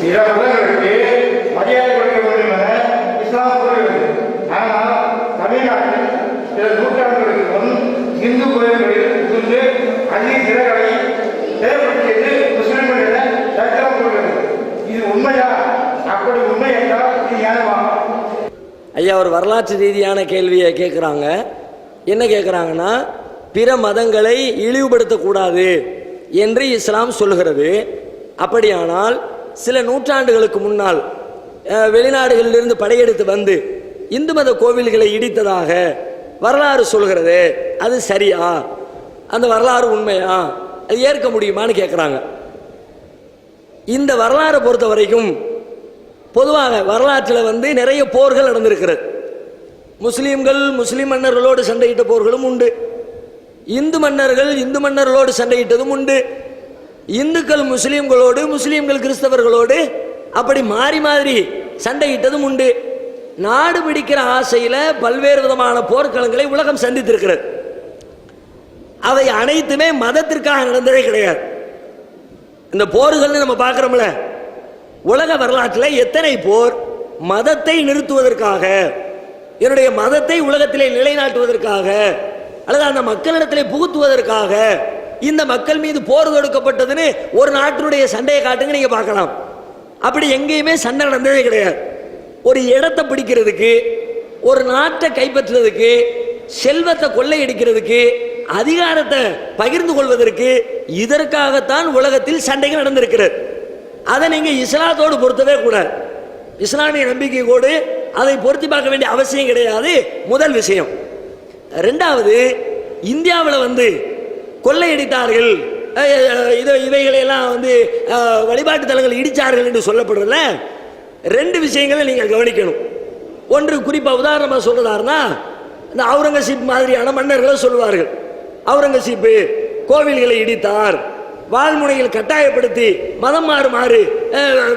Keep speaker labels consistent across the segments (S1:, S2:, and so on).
S1: பிற மதங்களுக்கு மரியாதை கொடுக்க வேண்டும் என இஸ்லாம் கூறுகிறது. ஆனால் தமிழ்நாட்டில் சில நூற்றாண்டுகளுக்கு முன் இந்து கோயில்களில் முஸ்லிம்கள் என கூறுகிறது. இது உண்மையா? அப்படி உண்மை என்றால் இது ஏனவா
S2: ஐயா ஒரு வரலாற்று ரீதியான கேள்வியை கேட்குறாங்க. என்ன கேட்குறாங்கன்னா பிற மதங்களை இழிவுபடுத்தக்கூடாது என்று இஸ்லாம் சொல்கிறது அப்படியானால் சில நூற்றாண்டுகளுக்கு முன்னால் வெளிநாடுகளிலிருந்து படையெடுத்து வந்து இந்து மத கோவில்களை இடித்ததாக வரலாறு சொல்கிறது. அது சரியா? அந்த வரலாறு உண்மையா? அது ஏற்க முடியுமான்னு கேட்குறாங்க இந்த வரலாறை பொறுத்த வரைக்கும் பொதுவாக வரலாற்றில் வந்து நிறைய போர்கள் நடந்திருக்கிறது. முஸ்லீம்கள் முஸ்லீம் மன்னர்களோடு சண்டையிட்ட போர்களும் உண்டு. இந்து மன்னர்கள் இந்து மன்னர்களோடு சண்டையிட்டதும் உண்டு. இந்துக்கள் முஸ்லீம்களோடு முஸ்லீம்கள் கிறிஸ்தவர்களோடு அப்படி மாறி மாறி சண்டையிட்டதும் உண்டு. நாடு பிடிக்கிற ஆசையில் பல்வேறு விதமான போர்க்களங்களை உலகம் சந்தித்திருக்கிறது. அவை அனைத்துமே மதத்திற்காக நடந்ததே கிடையாது. இந்த போர்கள்னு நம்ம பார்க்குறோம்ல உலக வரலாற்றில் எத்தனை போர் மதத்தை நிறுத்துவதற்காக என்னுடைய மதத்தை உலகத்திலே நிலைநாட்டுவதற்காக அல்லது அந்த மக்களிடத்திலே புகுத்துவதற்காக இந்த மக்கள் மீது போர் தொடுக்கப்பட்டதுன்னு ஒரு நாட்டினுடைய சண்டையை காட்டுங்க நீங்க பார்க்கலாம். அப்படி எங்கேயுமே சண்டை நடந்ததே கிடையாது. ஒரு இடத்தை பிடிக்கிறதுக்கு ஒரு நாட்டை கைப்பற்றுறதுக்கு செல்வத்தை கொள்ளையடிக்கிறதுக்கு அதிகாரத்தை பகிர்ந்து கொள்வதற்கு இதற்காகத்தான் உலகத்தில் சண்டைகள் நடந்திருக்கிறது. அதை நீங்க இஸ்லாத்தோடு பொருத்தவே கூடாது. இஸ்லாமிய கூட அதை பொருத்தி பார்க்க வேண்டிய அவசியம் கிடையாது. முதல் விஷயம். ரெண்டாவது இந்தியாவில் வந்து கொள்ளையடித்தார்கள். அஹ், இது இவைகளையெல்லாம் வந்து வழிபாட்டு தலங்கள் இடித்தார்கள் என்று சொல்லப்படுறதுல ரெண்டு விஷயங்களை நீங்கள் கவனிக்கணும். ஒன்று குறிப்பாக உதாரணமாக சொல்கிறதாருனா இந்த அவுரங்கசீப் மாதிரியான மன்னர்களை சொல்லுவார்கள். அவுரங்கசீப்பு கோவில்களை இடித்தார் வாழ்முனையில் கட்டாயப்படுத்தி மதம் மாறுமாறு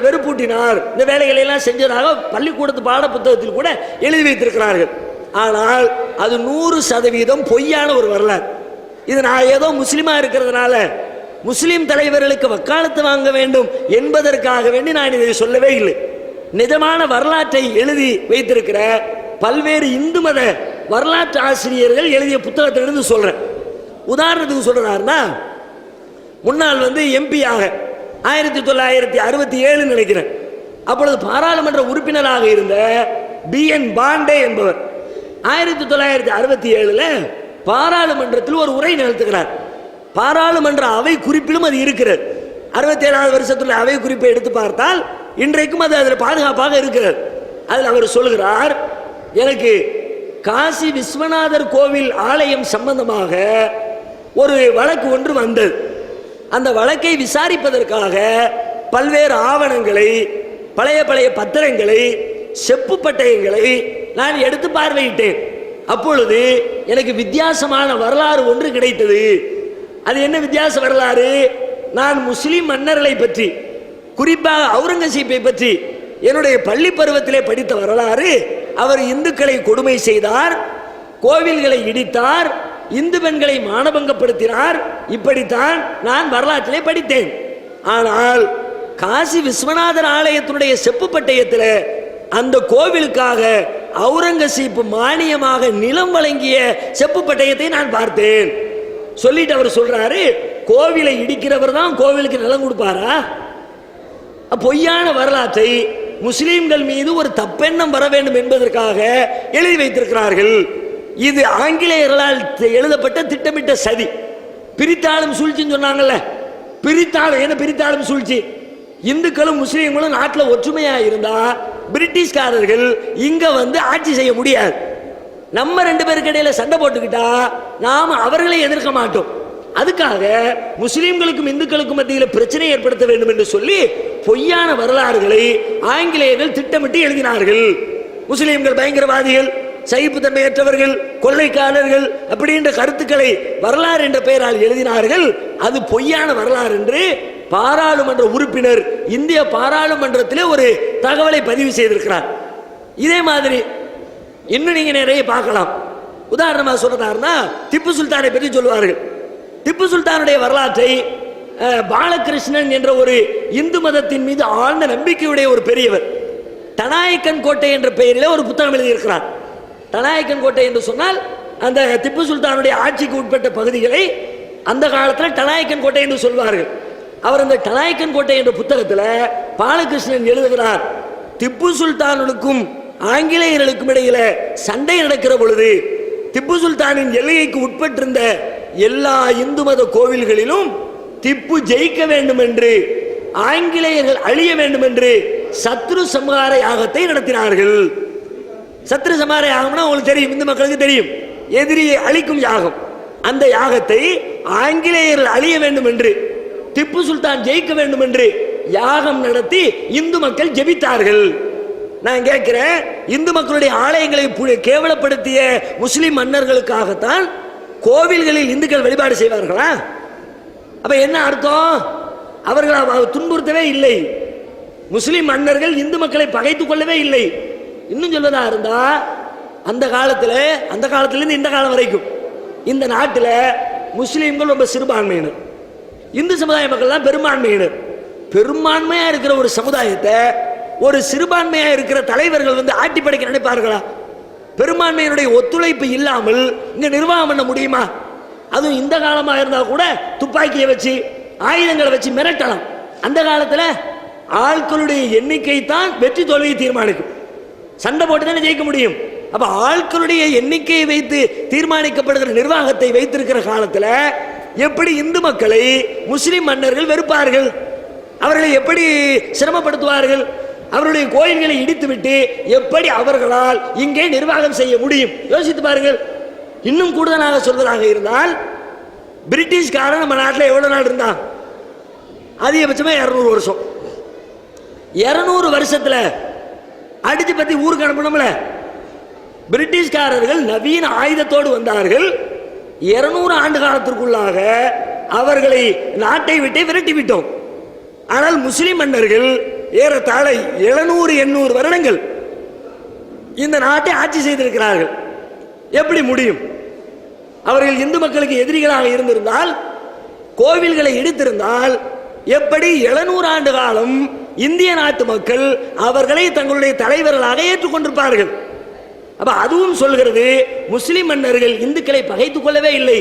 S2: வெறுப்பூட்டினார். இந்த வேலைகளை எல்லாம் செஞ்சதாக பள்ளிக்கூடத்து பாட புத்தகத்தில் கூட எழுதி வைத்திருக்கிறார்கள். ஆனால் அது நூறு சதவீதம் பொய்யான ஒரு வரலாறு. இது நான் ஏதோ முஸ்லீமா இருக்கிறதுனால முஸ்லீம் தலைவர்களுக்கு வக்காலத்து வாங்க வேண்டும் என்பதற்காக வேண்டி நான் இதை சொல்லவே இல்லை. நிஜமான வரலாற்றை எழுதி வைத்திருக்கிற பல்வேறு இந்து மத வரலாற்று ஆசிரியர்கள் எழுதிய புத்தகத்திலிருந்து சொல்றேன். உதாரணத்துக்கு சொல்கிறாருன்னா முன்னாள் வந்து எம்பியாக ஆயிரத்தி தொள்ளாயிரத்தி அறுபத்தி ஏழு நினைக்கிறேன். அப்பொழுது பாராளுமன்ற உறுப்பினராக இருந்த பி என் பாண்டே என்பவர் ஆயிரத்தி தொள்ளாயிரத்தி அறுபத்தி ஏழுல பாராளுமன்றத்தில் ஒரு உரை நிகழ்த்துகிறார். பாராளுமன்ற அவை குறிப்பிலும் அது இருக்கிறது. அறுபத்தி ஏழாவது வருஷத்துல அவை குறிப்பை எடுத்து பார்த்தால் இன்றைக்கும் அது அதில் பாதுகாப்பாக இருக்கிறது. அதில் அவர் சொல்கிறார் எனக்கு காசி விஸ்வநாதர் கோவில் ஆலயம் சம்பந்தமாக ஒரு வழக்கு ஒன்று வந்தது. அந்த வழக்கை விசாரிப்பதற்காக பல்வேறு ஆவணங்களை பழைய பழைய பத்திரங்களை செப்பு பட்டயங்களை நான் எடுத்து பார்வையிட்டேன். அப்பொழுது எனக்கு வித்தியாசமான வரலாறு ஒன்று கிடைத்தது. அது என்ன வித்தியாச வரலாறு? நான் முஸ்லிம் மன்னர்களை பற்றி குறிப்பாக அவுரங்கசீப்பை பற்றி என்னுடைய பள்ளி பருவத்திலே படித்த வரலாறு அவர் இந்துக்களை கொடுமை செய்தார் கோவில்களை இடித்தார் இந்து பெண்களை மானபங்கப்படுத்தினார் இப்படித்தான் நான் வரலாற்றிலே படித்தேன். ஆனால் காசி விஸ்வநாதர் ஆலயத்தினுடைய செப்பு பட்டயத்தில் அந்த கோவிலுக்காக அவுரங்கசீப் மானியமாக நிலம் வழங்கிய செப்பு பட்டயத்தை நான் பார்த்தேன். சொல்லிட்டு அவர் சொல்றாரு கோவிலை இடிக்கிறவர் தான் கோவிலுக்கு நிலம் கொடுப்பாரா? பொய்யான வரலாற்றை முஸ்லீம்கள் மீது ஒரு தப்பெண்ணம் வர வேண்டும் என்பதற்காக எழுதி வைத்திருக்கிறார்கள். இது ஆங்கிலேயர்களால் எழுதப்பட்ட திட்டமிட்ட சதி. பிரித்தாளும் சூழ்ச்சின்னு சொன்னாங்கல்ல. பிரித்தாளும் என்ன பிரித்தாளும் சூழ்ச்சி? இந்துக்களும் முஸ்லீம்களும் நாட்டில் ஒற்றுமையாக இருந்தா பிரிட்டிஷ்காரர்கள் இங்க வந்து ஆட்சி செய்ய முடியாது. நம்ம ரெண்டு பேருக்கு இடையில சண்டை போட்டுக்கிட்டா நாம் அவர்களை எதிர்க்க மாட்டோம். அதுக்காக முஸ்லீம்களுக்கும் இந்துக்களுக்கும் மத்தியில் பிரச்சனை ஏற்படுத்த வேண்டும் என்று சொல்லி பொய்யான வரலாறுகளை ஆங்கிலேயர்கள் திட்டமிட்டு எழுதினார்கள். முஸ்லீம்கள் பயங்கரவாதிகள் சகிப்புத்தன்மையற்றவர்கள் கொள்ளைக்காரர்கள் அப்படின்ற கருத்துக்களை வரலாறு என்ற பெயரால் எழுதினார்கள். அது பொய்யான வரலாறு என்று பாராளுமன்ற உறுப்பினர் இந்திய பாராளுமன்றத்திலே ஒரு தகவலை பதிவு செய்திருக்கிறார். இதே மாதிரி இன்னும் நீங்க நிறைய பார்க்கலாம். உதாரணமாக சொல்றதாருன்னா திப்பு சுல்தானை பற்றி சொல்லுவார்கள். திப்பு சுல்தானுடைய வரலாற்றை பாலகிருஷ்ணன் என்ற ஒரு இந்து மதத்தின் மீது ஆழ்ந்த நம்பிக்கையுடைய ஒரு பெரியவர். தனாயக்கன் கோட்டை என்ற பெயரில் ஒரு புத்தகம் எழுதியிருக்கிறார். தனாயக்கன் கோட்டை என்று சொன்னால் அந்த திப்பு சுல்தானுடைய ஆட்சிக்கு உட்பட்ட பகுதிகளை அந்த காலத்தில் டனாயக்கன் கோட்டை என்று சொல்வார்கள். அவர் அந்த டனாயக்கன் கோட்டை என்ற புத்தகத்தில் பாலகிருஷ்ணன் எழுதுகிறார் திப்பு சுல்தானுக்கும் ஆங்கிலேயர்களுக்கும் இடையில சண்டை நடக்கிற பொழுது திப்பு சுல்தானின் எல்லைக்கு உட்பட்டிருந்த எல்லா இந்து மத கோவில்களிலும் திப்பு ஜெயிக்க வேண்டும் என்று ஆங்கிலேயர்கள் அழிய வேண்டும் என்று சத்ரு சம்ஹார யாகத்தை நடத்தினார்கள். சத்ரு சம்ஹார யாகம்னா உங்களுக்கு தெரியும் இந்து மக்களுக்கு தெரியும். எதிரியை அழிக்கும் யாகம். அந்த யாகத்தை ஆங்கிலேயர்கள் அழிய வேண்டும் என்று திப்பு சுல்தான் ஜெயிக்க வேண்டும் என்று யாகம் நடத்தி இந்து மக்கள் ஜெபித்தார்கள். நான் கேட்கிறேன் இந்து மக்களுடைய ஆலயங்களை கேவலப்படுத்திய முஸ்லிம் மன்னர்களுக்காகத்தான் கோவில்களில் இந்துக்கள் வழிபாடு செய்வார்களா? அப்ப என்ன அர்த்தம்? அவர்கள் துன்புறுத்தவே இல்லை. முஸ்லிம் மன்னர்கள் இந்து மக்களை பகைத்துக் கொள்ளவே இல்லை. இன்னும் சொல்வதா இருந்தா அந்த காலத்தில் அந்த காலத்திலேருந்து இந்த காலம் வரைக்கும் இந்த நாட்டில் முஸ்லீம்கள் ரொம்ப சிறுபான்மையினர். இந்து சமுதாய மக்கள்லாம் பெரும்பான்மையினர். பெரும்பான்மையா இருக்கிற ஒரு சமுதாயத்தை ஒரு சிறுபான்மையா இருக்கிற தலைவர்கள் வந்து ஆட்டி படைக்க நினைப்பார்களா? பெரும்பான்மையினுடைய ஒத்துழைப்பு இல்லாமல் இங்க நிர்வாகம் பண்ண முடியுமா? அதுவும் இந்த காலமா இருந்தா கூட துப்பாக்கியை வச்சு ஆயுதங்களை வச்சு மிரட்டலாம். அந்த காலத்துல ஆட்களுடைய எண்ணிக்கை தான் வெற்றி தோல்வியை தீர்மானிக்கும். சண்டை போட்டு தானே ஜெயிக்க முடியும்? அப்ப ஆட்களுடைய எண்ணிக்கையை வைத்து தீர்மானிக்கப்படுகிற நிர்வாகத்தை வைத்திருக்கிற காலத்துல எப்படி இந்து மக்களை முஸ்லிம் மன்னர்கள் வெறுப்பார்கள்? அவர்களை எப்படி சிரமப்படுத்துவார்கள்? அவருடைய கோயில்களை இடித்துவிட்டு எப்படி அவர்களால் இங்கே நிர்வாகம் செய்ய முடியும்? யோசித்து பாருங்கள். இன்னும் கூடுதலாக சொல்வதாக இருந்தால் பிரிட்டிஷ்காரன் நம்ம நாட்டில் எவ்வளோ நாள் இருந்தான்? அதிகபட்சமாக இரநூறு வருஷம். இரநூறு வருஷத்தில் அடித்து பற்றி ஊருக்கு அனுப்பணும்ல? பிரிட்டிஷ்காரர்கள் நவீன ஆயுதத்தோடு வந்தார்கள். இருநூறு ஆண்டு காலத்திற்குள்ளாக அவர்களை நாட்டை விட்டே விரட்டி விட்டோம். ஆனால் முஸ்லிம் மன்னர்கள் ஏறத்தாழ எழுநூறு எண்ணூறு வருடங்கள் இந்த நாட்டை ஆட்சி செய்திருக்கிறார்கள். எப்படி முடியும்? அவர்கள் இந்து மக்களுக்கு எதிரிகளாக இருந்திருந்தால் கோவில்களை இடித்திருந்தால் எப்படி எழுநூறு ஆண்டு காலம் இந்திய நாட்டு மக்கள் அவர்களை தங்களுடைய தலைவர்களாக ஏற்றுக்கொண்டிருப்பார்கள்? அப்ப அதுவும் சொல்கிறது முஸ்லிம் மன்னர்கள் இந்துக்களை பகைத்துக் கொள்ளவே இல்லை.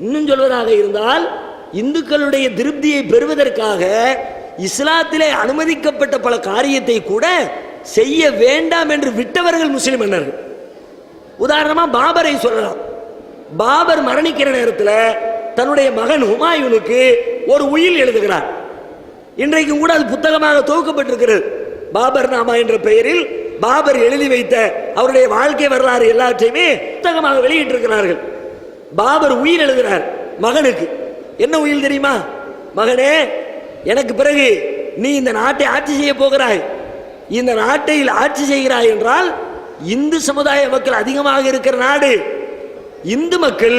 S2: இன்னும் சொல்வதாக இருந்தால் இந்துக்களுடைய திருப்தியை பெறுவதற்காக இஸ்லாத்திலே அனுமதிக்கப்பட்ட பல காரியத்தை கூட செய்ய வேண்டாம் என்று விட்டவர்கள் முஸ்லிம் மன்னர்கள் உதாரணமா பாபரை சொல்லலாம். பாபர் மரணிக்கிற நேரத்தில் தன்னுடைய மகன் ஹுமாயூனுக்கு ஒரு உயில் எழுதுகிறார். இன்றைக்கும் கூட அது புத்தகமாக தொகுக்கப்பட்டிருக்கிறது. பாபர் நாமா என்ற பெயரில் பாபர் எழுதி வைத்த அவருடைய வாழ்க்கை வரலாறு எல்லாவற்றையுமே புத்தகமாக வெளியிட்டிருக்கிறார்கள். பாபர் உயிர் எழுதுகிறார் மகனுக்கு. என்ன உயிர் தெரியுமா? மகனே எனக்கு பிறகு நீ இந்த நாட்டை ஆட்சி செய்ய போகிறாய். இந்த நாட்டையில் ஆட்சி செய்கிறாய் என்றால் இந்து சமுதாய மக்கள் அதிகமாக இருக்கிற நாடு. இந்து மக்கள்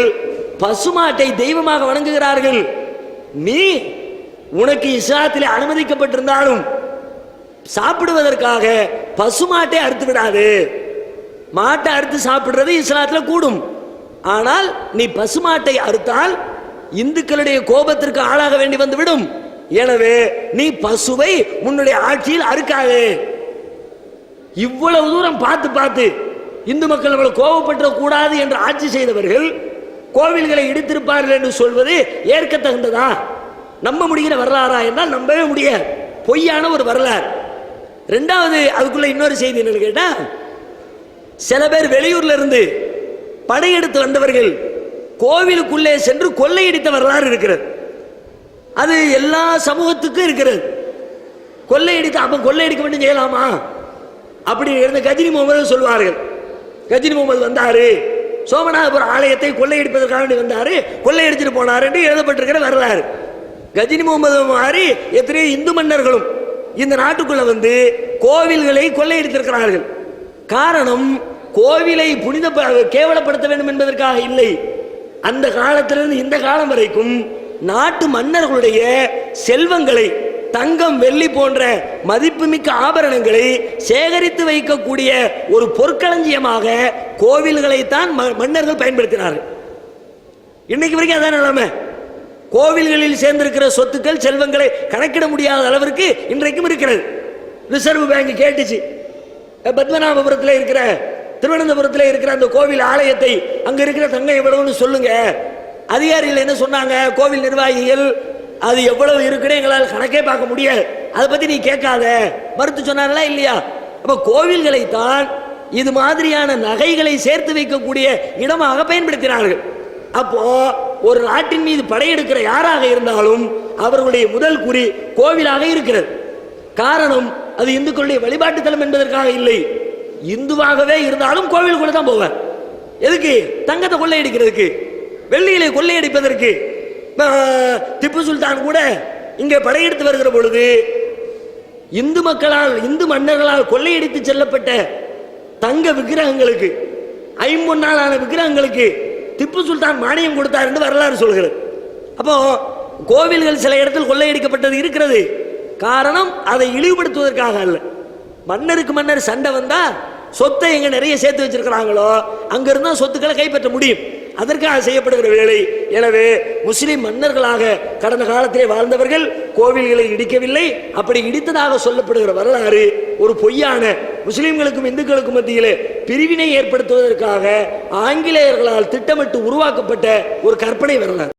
S2: பசுமாட்டை தெய்வமாக வணங்குகிறார்கள். நீ உனக்கு இஸ்லாத்தில் அனுமதிக்கப்பட்டிருந்தாலும் சாப்பிடுவதற்காக பசுமாட்டை அறுத்து விடாது மாட்டை அறுத்து சாப்பிடுறது இஸ்லாத்தில் கூடும். ஆனால் நீ பசுமாட்டை அறுத்தால் இந்துக்களுடைய கோபத்திற்கு ஆளாக வேண்டி வந்து விடும் எனவே நீ பசுவை உன்னுடைய ஆட்சியில் அறுக்காதே. இவ்வளவு தூரம் பார்த்து பார்த்து இந்து மக்கள் நம்மளை கோபப்பட்டு கூடாது என்று ஆட்சி செய்தவர்கள் கோவில்களை இடித்திருப்பார்கள் என்று சொல்வது ஏற்கத்தகுந்ததா? நம்ப முடிகிற வரலாறா என்றால் நம்பவே முடியாது. பொய்யான ஒரு வரலாறு. ரெண்டாவது அதுக்குள்ள இன்னொரு செய்தி என்னன்னு கேட்டா சில பேர் வெளியூர்ல இருந்து படையெடுத்து வந்தவர்கள் கோவிலுக்குள்ளே சென்று கொள்ளையடித்த வரலாறு இருக்கிறது. அது எல்லா சமூகத்துக்கும் இருக்கிறது. கொள்ளையடிக்க அப்ப கொள்ளையடிக்க மட்டும் செய்யலாமா? அப்படி இருந்த கஜினி முகமது சொல்வார்கள் கஜினி முகமது வந்தாரு. சோமநாதபுரம் ஆலயத்தை கொள்ளையடிப்பதற்காக வேண்டி வந்தாரு. கொள்ளையடிச்சிட்டு போனார் என்று எழுதப்பட்டிருக்கிற வரலாறு. கஜினி முகமது மாதிரி எத்தனையோ இந்து மன்னர்களும் இந்த நாட்டுக்குள்ள வந்து கோவில்களை கொள்ளையடித்திருக்கிறார்கள். காரணம் கோவிலை புனித கேவலப்படுத்த வேண்டும் என்பதற்காக இல்லை. அந்த காலத்திலிருந்து இந்த காலம் வரைக்கும் நாட்டு மன்னர்களுடைய செல்வங்களை தங்கம் வெள்ளி போன்ற மதிப்புமிக்க ஆபரணங்களை சேகரித்து வைக்கக்கூடிய ஒரு பொற்களஞ்சியமாக கோவில்களைத்தான் ம- மன்னர்கள் பயன்படுத்தினார்கள். இன்னைக்கு வரைக்கும் அதான் நிலைமை. கோவில்களில் சேர்ந்திருக்கிற சொத்துக்கள் செல்வங்களை கணக்கிட முடியாத அளவிற்கு இன்றைக்கும் இருக்கிறது. ரிசர்வ் பேங்க் கேட்டுச்சு. பத்மநாபபுரத்தில் இருக்கிற திருவனந்தபுரத்தில் இருக்கிற அந்த கோவில் ஆலயத்தை அங்கே இருக்கிற தங்கம் எவ்வளவுன்னு சொல்லுங்க. அதிகாரிகள் என்ன சொன்னாங்க? கோவில் நிர்வாகிகள் அது எவ்வளவு இருக்குன்னு எங்களால் கணக்கே பார்க்க முடியாது. அதை பற்றி நீ கேட்காத. மறுத்து சொன்னார்களா இல்லையா? அப்போ கோவில்களை தான் இது மாதிரியான நகைகளை சேர்த்து வைக்கக்கூடிய இடமாக பயன்படுத்தினார்கள். அப்போ ஒரு நாட்டின் மீது படையெடுக்கிற யாராக இருந்தாலும் அவர்களுடைய முதல் குறி கோவிலாக இருக்கிறது. காரணம் அது இந்துக்களுடைய வழிபாட்டுத்தலம் என்பதற்காக இல்லை. இந்துவாகவே இருந்தாலும் கோவிலுக்குள்ள தான் போவார் எதுக்கு? தங்கத்தை கொள்ளையடிக்கிறதுக்கு. வெள்ளியிலே கொள்ளையடிப்பதற்கு. திப்பு சுல்தான் கூட இங்கே படையெடுத்து வருகிற பொழுது இந்து மக்களால் இந்து மன்னர்களால் கொள்ளையடித்து செல்லப்பட்ட தங்க விக்கிரகங்களுக்கு ஐம்பொன்னாலான விக்கிரகங்களுக்கு திப்பு சுல்தான் மானியம் கொடுத்தார் என்று வரலாறு சொல்கிறது. அப்போ கோவில்கள் சில இடத்தில் கொள்ளையடிக்கப்பட்டது இருக்கிறது. காரணம் அதை இழிவுபடுத்துவதற்காக அல்ல. மன்னருக்கு மன்னர் சண்டை வந்தால் சொத்தை எங்க நிறைய சேர்த்து வச்சிருக்கிறாங்களோ அங்கிருந்தா சொத்துக்களை கைப்பற்ற முடியும். அதற்காக செய்யப்படுகிற வேலை. எனவே முஸ்லிம் மன்னர்களாக கடந்த காலத்திலே வாழ்ந்தவர்கள் கோவில்களை இடிக்கவில்லை. அப்படி இடித்ததாக சொல்லப்படுகிற வரலாறு ஒரு பொய்யான முஸ்லிம்களுக்கும் இந்துக்களுக்கும் மத்தியிலே பிரிவினை ஏற்படுத்துவதற்காக ஆங்கிலேயர்களால் திட்டமிட்டு உருவாக்கப்பட்ட ஒரு கற்பனை வரலாறு.